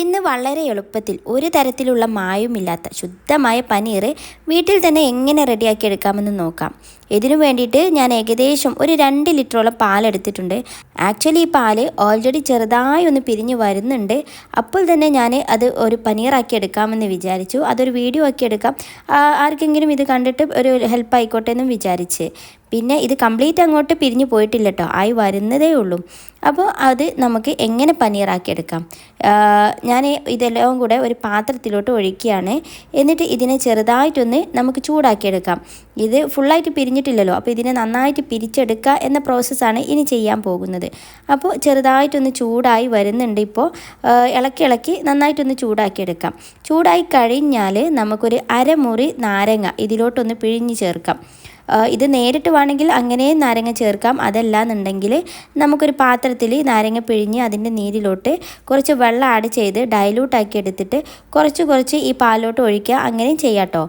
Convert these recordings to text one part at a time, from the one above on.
ഇന്ന് വളരെ എളുപ്പത്തിൽ ഒരു തരത്തിലുള്ള മായുമില്ലാത്ത ശുദ്ധമായ പനീർ വീട്ടിൽ തന്നെ എങ്ങനെ റെഡിയാക്കി എടുക്കാമെന്ന് നോക്കാം. ഇതിനു വേണ്ടിയിട്ട് ഞാൻ ഏകദേശം ഒരു രണ്ട് ലിറ്ററോളം പാലെടുത്തിട്ടുണ്ട് ആക്ച്വലി ഈ പാൽ ഓൾറെഡി ചെറുതായി ഒന്ന് പിരിഞ്ഞ് വരുന്നുണ്ട്. അപ്പോൾ തന്നെ ഞാൻ അത് ഒരു പനീറാക്കി എടുക്കാമെന്ന് വിചാരിച്ചു. അതൊരു വീഡിയോ ആക്കി എടുക്കാം. ആർക്കെങ്കിലും ഇത് കണ്ടിട്ട് ഒരു ഹെൽപ്പ് ആയിക്കോട്ടെ എന്നും വിചാരിച്ച്. പിന്നെ ഇത് കംപ്ലീറ്റ് അങ്ങോട്ട് പിരിഞ്ഞു പോയിട്ടില്ല കേട്ടോ ആയി വരുന്നതേ ഉള്ളൂ. അപ്പോൾ അത് നമുക്ക് എങ്ങനെ പനീറാക്കിയെടുക്കാം? ഞാൻ ഇതെല്ലാം കൂടെ ഒരു പാത്രത്തിലോട്ട് ഒഴിക്കുകയാണ്. എന്നിട്ട് ഇതിനെ ചെറുതായിട്ടൊന്ന് നമുക്ക് ചൂടാക്കിയെടുക്കാം. ഇത് ഫുള്ളായിട്ട് പിരിഞ്ഞിട്ടില്ലല്ലോ. അപ്പോൾ ഇതിനെ നന്നായിട്ട് പിരിച്ചെടുക്കുക എന്ന പ്രോസസ്സാണ് ഇനി ചെയ്യാൻ പോകുന്നത്. അപ്പോൾ ചെറുതായിട്ടൊന്ന് ചൂടായി വരുന്നുണ്ട് ഇപ്പോൾ. ഇളക്കി ഇളക്കി നന്നായിട്ടൊന്ന് ചൂടാക്കിയെടുക്കാം. ചൂടായി കഴിഞ്ഞാൽ നമുക്കൊരു അരമുറി നാരങ്ങ ഇതിലോട്ടൊന്ന് പിഴിഞ്ഞ് ചേർക്കാം. ഇത് നേരിട്ട് വേണമെങ്കിൽ അങ്ങനെ നാരങ്ങ ചേർക്കാം. അതല്ല എന്നുണ്ടെങ്കിൽ നമുക്കൊരു പാത്രത്തിൽ നാരങ്ങ പിഴിഞ്ഞ് അതിന്റെ നീരിലോട്ട് കുറച്ച് വെള്ളം ആഡ് ചെയ്ത് ഡൈലൂട്ട് ആക്കി എടുത്തിട്ട് കുറച്ച് കുറച്ച് ഈ പാലിലോട്ട് ഒഴിക്കുക. അങ്ങനെയും ചെയ്യാട്ടോ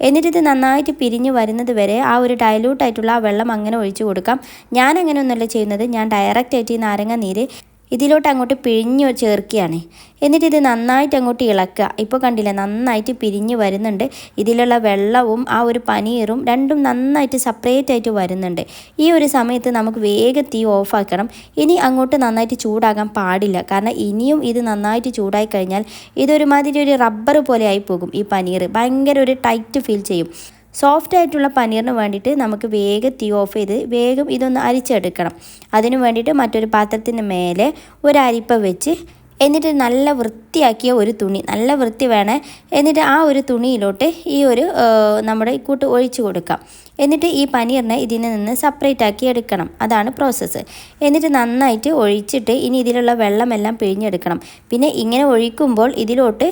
എന്നിട്ടിത് നന്നായിട്ട് പിരിഞ്ഞ് വരുന്നത് വരെ ആ ഒരു ഡൈലൂട്ട് ആയിട്ടുള്ള ആ വെള്ളം അങ്ങനെ ഒഴിച്ചു കൊടുക്കാം. ഞാൻ അങ്ങനെ ഒന്നുമല്ല ചെയ്യുന്നത്. ഞാൻ ഡയറക്റ്റായിട്ട് ഈ നാരങ്ങ നീര് ഇതിലോട്ട് അങ്ങോട്ട് പിഴിഞ്ഞ് ചേർക്കുകയാണ്. എന്നിട്ട് ഇത് നന്നായിട്ട് അങ്ങോട്ട് ഇളക്കുക. ഇപ്പോൾ കണ്ടില്ലേ നന്നായിട്ട് പിരിഞ്ഞ് വരുന്നുണ്ട്. ഇതിലുള്ള വെള്ളവും ആ ഒരു പനീറും രണ്ടും നന്നായിട്ട് സെപ്പറേറ്റ് ആയിട്ട് വരുന്നുണ്ട്. ഈ ഒരു സമയത്ത് നമുക്ക് വേഗം തീ ഓഫാക്കണം. ഇനി അങ്ങോട്ട് നന്നായിട്ട് ചൂടാകാൻ പാടില്ല. കാരണം ഇനിയും ഇത് നന്നായിട്ട് ചൂടായി കഴിഞ്ഞാൽ ഇതൊരുമാതിരി ഒരു റബ്ബർ പോലെ ആയി പോകും ഈ പനീർ. ഭയങ്കര ഒരു ടൈറ്റ് ഫീൽ ചെയ്യും. സോഫ്റ്റ് ആയിട്ടുള്ള പനീറിന് വേണ്ടിയിട്ട് നമുക്ക് വേഗം തീ ഓഫ് ചെയ്ത് വേഗം ഇതൊന്ന് അരിച്ചെടുക്കണം. അതിനു വേണ്ടിയിട്ട് മറ്റൊരു പാത്രത്തിന് മേലെ ഒരു അരിപ്പ വെച്ച് എന്നിട്ട് നല്ല വൃത്തിയാക്കിയ ഒരു തുണി നല്ല വൃത്തി വേണേ. എന്നിട്ട് ആ ഒരു തുണിയിലോട്ട് ഈ ഒരു നമ്മുടെ കൂട്ട് ഒഴിച്ചു കൊടുക്കാം. എന്നിട്ട് ഈ പനീറിനെ ഇതിൽ നിന്ന് സെപ്പറേറ്റ് ആക്കി എടുക്കണം. അതാണ് പ്രോസസ്സ് എന്നിട്ട് നന്നായിട്ട് ഒഴിച്ചിട്ട് ഇനി ഇതിലുള്ള വെള്ളമെല്ലാം പിഴിഞ്ഞെടുക്കണം. പിന്നെ ഇങ്ങനെ ഒഴിക്കുമ്പോൾ ഇതിലോട്ട്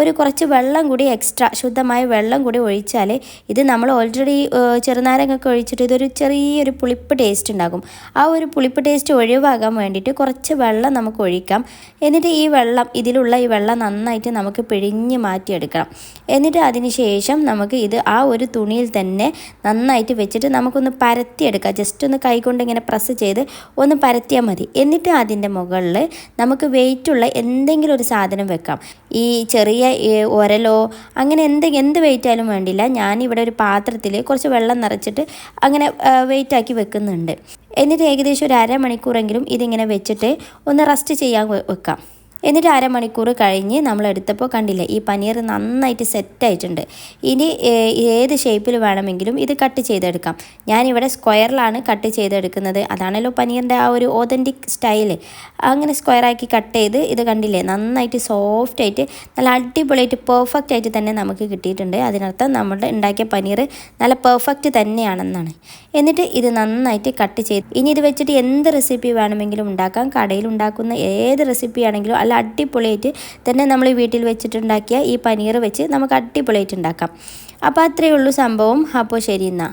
ഒരു കുറച്ച് വെള്ളം കൂടി എക്സ്ട്രാ ശുദ്ധമായ വെള്ളം കൂടി ഒഴിച്ചാൽ ഇത് നമ്മൾ ഓൾറെഡി ചെറുനാരങ്ങൊക്കെ ഒഴിച്ചിട്ട് ഇതൊരു ചെറിയൊരു പുളിപ്പ് ടേസ്റ്റ് ഉണ്ടാകും. ആ ഒരു പുളിപ്പ് ടേസ്റ്റ് ഒഴിവാകാൻ വേണ്ടിയിട്ട് കുറച്ച് വെള്ളം നമുക്ക് ഒഴിക്കാം. എന്നിട്ട് ഈ വെള്ളം ഇതിലുള്ള ഈ വെള്ളം നന്നായിട്ട് നമുക്ക് പിഴിഞ്ഞ് മാറ്റിയെടുക്കണം. എന്നിട്ട് അതിന് ശേഷം നമുക്ക് ഇത് ആ ഒരു തുണിയിൽ തന്നെ നന്നായിട്ട് വെച്ചിട്ട് നമുക്കൊന്ന് പരത്തിയെടുക്കാം. ജസ്റ്റ് ഒന്ന് കൈകൊണ്ട് ഇങ്ങനെ പ്രസ് ചെയ്ത് ഒന്ന് പരത്തിയാൽ മതി. എന്നിട്ട് അതിന്റെ മുകളിൽ നമുക്ക് വെയിറ്റുള്ള എന്തെങ്കിലും ഒരു സാധനം വെക്കാം. ഈ ചെറിയ ഉരലോ അങ്ങനെ എന്തെങ്കിലും എന്ത് വെയിറ്റ് ആയാലും വേണ്ടില്ല. ഞാനിവിടെ ഒരു പാത്രത്തിൽ കുറച്ച് വെള്ളം നിറച്ചിട്ട് അങ്ങനെ വെയിറ്റാക്കി വെക്കുന്നുണ്ട്. എന്നിട്ട് ഏകദേശം ഒരു അരമണിക്കൂറെങ്കിലും ഇതിങ്ങനെ വെച്ചിട്ട് ഒന്ന് റെസ്റ്റ് ചെയ്യാൻ വെക്കാം. എന്നിട്ട് അരമണിക്കൂർ കഴിഞ്ഞ് നമ്മൾ എടുത്തപ്പോൾ കണ്ടില്ലേ ഈ പനീർ നന്നായിട്ട് സെറ്റായിട്ടുണ്ട്. ഇനി ഏത് ഷേപ്പിൽ വേണമെങ്കിലും ഇത് കട്ട് ചെയ്തെടുക്കാം. ഞാനിവിടെ സ്ക്വയറിലാണ് കട്ട് ചെയ്തെടുക്കുന്നത്. അതാണല്ലോ പനീറിന്റെ ആ ഒരു ഓതന്റിക് സ്റ്റൈൽ. അങ്ങനെ സ്ക്വയറാക്കി കട്ട് ചെയ്ത് ഇത് കണ്ടില്ലേ നന്നായിട്ട് സോഫ്റ്റായിട്ട് നല്ല അടിപൊളിയായിട്ട് പെർഫെക്റ്റ് ആയിട്ട് തന്നെ നമുക്ക് കിട്ടിയിട്ടുണ്ട്. അതിനർത്ഥം നമ്മൾ ഉണ്ടാക്കിയ പനീർ നല്ല പെർഫെക്റ്റ് തന്നെയാണെന്നാണ്. എന്നിട്ട് ഇത് നന്നായിട്ട് കട്ട് ചെയ്ത് ഇനി ഇത് വെച്ചിട്ട് എന്ത് റെസിപ്പി വേണമെങ്കിലും ഉണ്ടാക്കാം. കടയിൽ ഉണ്ടാക്കുന്ന ഏത് റെസിപ്പി ആണെങ്കിലും അല്ല അടിപൊളിയായിട്ട് തന്നെ നമ്മൾ വീട്ടിൽ വെച്ചിട്ടുണ്ടാക്കിയ ഈ പനീർ വെച്ച് നമുക്ക് അടിപൊളിയായിട്ട് ഉണ്ടാക്കാം. അപ്പോൾ അത്രയേ ഉള്ളൂ സംഭവം. അപ്പോൾ ശരി എന്നാൽ